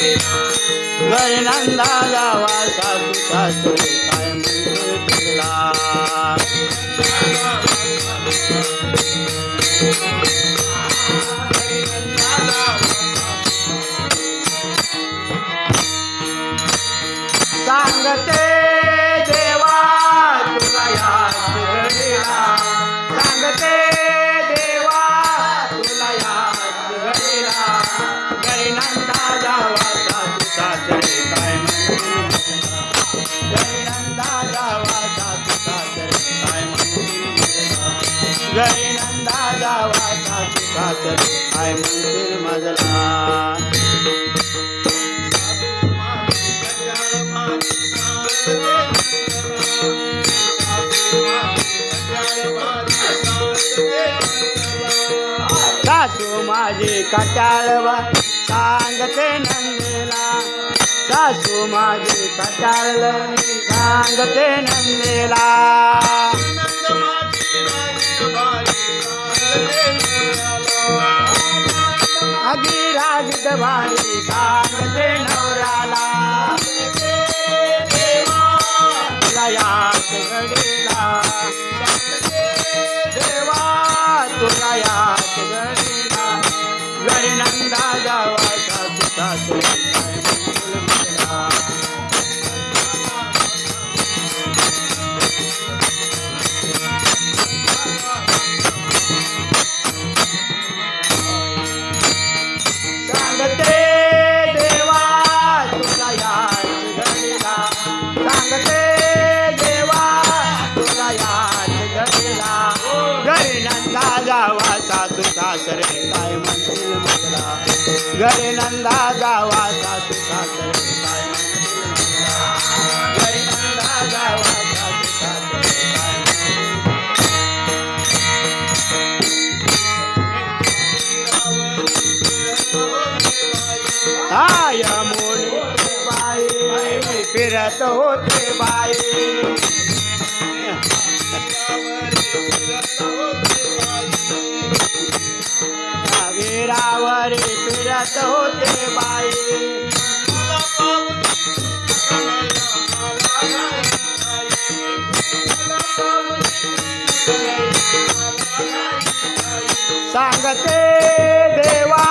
घरी जावा सासू सासरे काय तुला घरी नंदा जावा सासू सासरे काय म्हणतील मजला सासू माझी कटाळवा सांगते नंदेला. सासू माझी कटाळ सांगते नंदेला. अगी रागीत भारी सांगते नवऱ्याला देवा तुला याच घडीला. घरी नंदा जावा. काय म्हणतील मला घरी नंदा जावा सासू सासरे काय घरी नंदा जावा सासू सासरे काय आय बाई फिरत होते बाई. फिरत होते बाई. सांगते देवा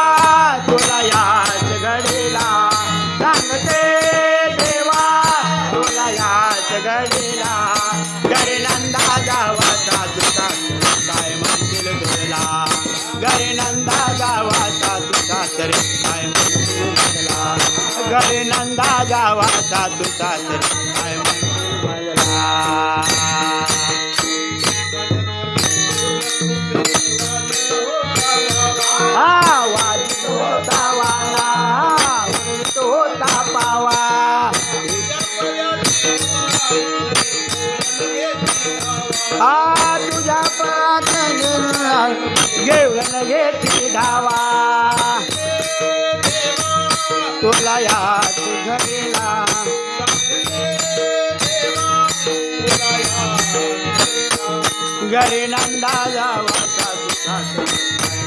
तुला याच घडीला. सांगते देवा तुला याच घडीला. घरी जावाचा जावा काय म्हणतील तुला? घरी घरी नंदा जावा सासू काय मला होता पावा. तुझ्या पात घेऊन घेतली धावा. घरी नंदा जावा सासू सासू